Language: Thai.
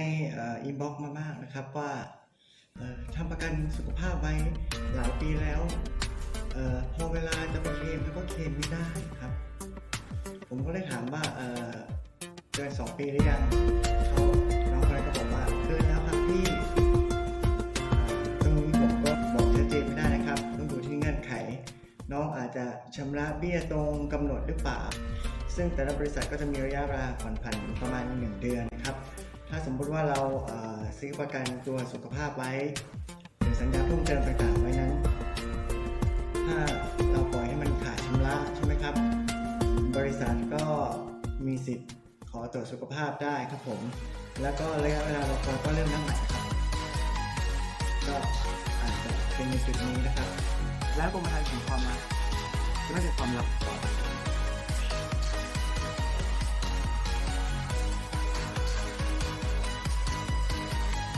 ในอินบ็อกซ์มามากนะครับว่าทำประกันสุขภาพไว้หลายปีแล้วออพอเวลาจะไปเคลมเขาก็เคลมไม่ได้ครับ ผมก็เลยถามว่าเออเกินสองปีหรือยังเขาน้องคนนั้นก็บอกว่าเกินแล้วครับพี่ตรงนี้ผมก็บอกชัดเจนไม่ได้นะครับ ต้องดูที่เงื่อนไข น้องอาจจะชำระเบี้ยตรงกำหนดหรือเปล่า ซึ่งแต่ละบริษัทก็จะมีระยะเวลาผ่อนผันประมาณ 1 เดือนนะครับ สมมุติว่าเราซื้อประกันตัวสุขภาพไว้หรือสัญญาเพิ่มเติมต่างๆไว้นั้น ถ้าเราปล่อยให้มันขาดชำระใช่ไหมครับ บริษัทก็มีสิทธิ์ขอตรวจสุขภาพได้ครับผม แล้วก็ระยะเวลาเราคอยก็เริ่มนับใหม่ครับก็อาจจะเป็นในจุดนี้นะครับ แล้วกรมธรรม์ของความลับจะไม่เป็นความลับต่อ